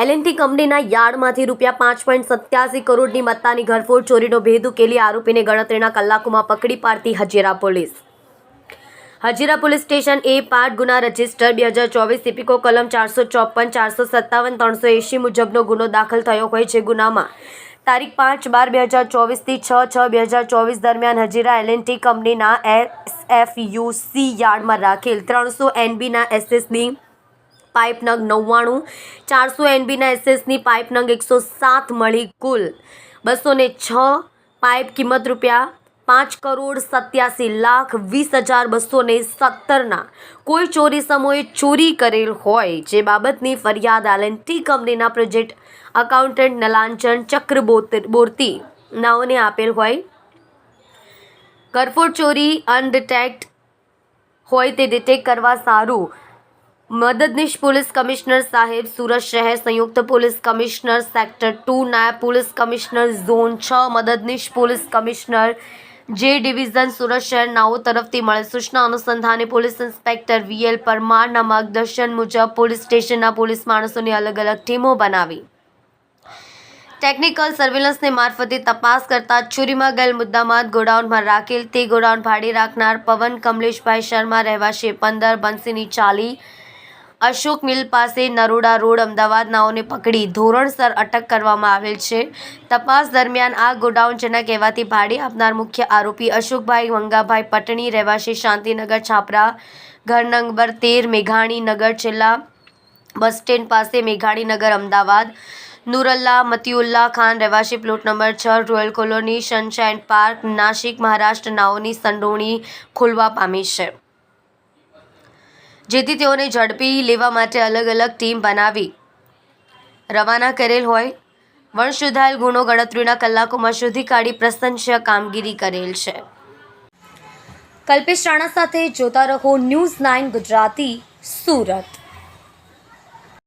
L&T કંપનીના યાર્ડમાંથી રૂપિયા પાંચ પોઈન્ટ સત્યાસી કરોડની મત્તાની ઘરફોડ ચોરીનો ભેદ ઉકેલી આરોપીને ગણતરીના કલાકોમાં પકડી પાડતી Hazira police. Hazira police station એ પાંચ ગુના રજિસ્ટર, બે હજાર ચોવીસ સિપિકો કલમ ચારસો ચોપન, ચારસો સત્તાવન, ત્રણસો એંશી મુજબનો ગુનો દાખલ થયો હોય છે ગુનામાં. તારીખ પાંચ બાર બે હજાર ચોવીસથી છ છ બે હજાર ચોવીસ દરમિયાન હજીરા એલએનટી કંપનીના એસએફયુસી યાર્ડમાં રાખેલ ત્રણસો એનબીના એસએસની પાઇપ નંગ નવ્વાણું, ચારસો એનબીના એસએસની પાઇપ નંગ એકસો સાત મળી કુલ. બસો ને છ પાઇપ કિંમત રૂપિયા પાંચ કરોડ સત્યાસી લાખ વીસ હજાર બસો ને સત્તરના. કોઈ ચોરી સમયે ચોરી કરેલ હોય જે બાબતની ફરિયાદ એલએનટી કંપનીના પ્રોજેક્ટ અકાઉન્ટન્ટ નલાંચન ચક્રબોર્તી નાઓને આપેલ હોય. કરફોડ ચોરી અનડિટેક્ટ હોય તે ડિટેક્ટ કરવા સારું. મદદનીશ પોલીસ કમિશનર સાહેબ, સુરત શહેર સંયુક્ત પોલીસ કમિશનર, સેક્ટર ટુ નાયબ પોલીસ કમિશનર, ઝોન છ મદદનીશ પોલીસ કમિશનર, જે ડિવિઝન સુરત શહેર નાઓ તરફથી મળેલ સૂચના અનુસંધાને પોલીસ ઇન્સ્પેક્ટર વીએલ પરમારના માર્ગદર્શન મુજબ પોલીસ સ્ટેશનના પોલીસ માણસોની અલગ અલગ ટીમો બનાવી. ટેકનિકલ સર્વેલન્સની મારફતે તપાસ કરતા ચોરીમાં ગયેલ મુદ્દામાં ગોડાઉનમાં રાખેલ તે ગોડાઉન ભાડે રાખનાર પવન કમલેશભાઈ શર્મા, રહેવાસી પંદર બંસીની ચાલી અશોક મિલ પાસે નરોડા રોડ અમદાવાદ નાઓને પકડી ધોરણસર અટક કરવામાં આવેલ છે. તપાસ દરમિયાન આ ગોડાઉન જેના કહેવાથી ભાડે આપનાર મુખ્ય આરોપી અશોકભાઈ મંગાભાઈ પટણી, રહેવાસી શાંતિનગર છાપરા, ઘર નંબર તેર, મેઘાણી નગર, છેલ્લા બસ સ્ટેન્ડ પાસે મેઘાણી નગર, અમદાવાદ. નૂરલ્લા, મતિઉલ્લા ખાન, રહેવાસી પ્લોટ નંબર છ, royal colony, sunshine park Nashik Maharashtra નાઓની સંડોવણી ખોલવા પામી છે. જેથી તેઓને ઝડપી લેવા માટે અલગ અલગ ટીમ બનાવી. રવાના કરેલ હોય. વણ શોધાયેલ ગુનો ગણતરીના કલાકોમાં શોધી કાઢી પ્રશંસનીય કામગીરી કરેલ છે. કલ્પેશ રાણા સાથે જોતા રહો ન્યૂઝ નાઇન ગુજરાતી સુરત.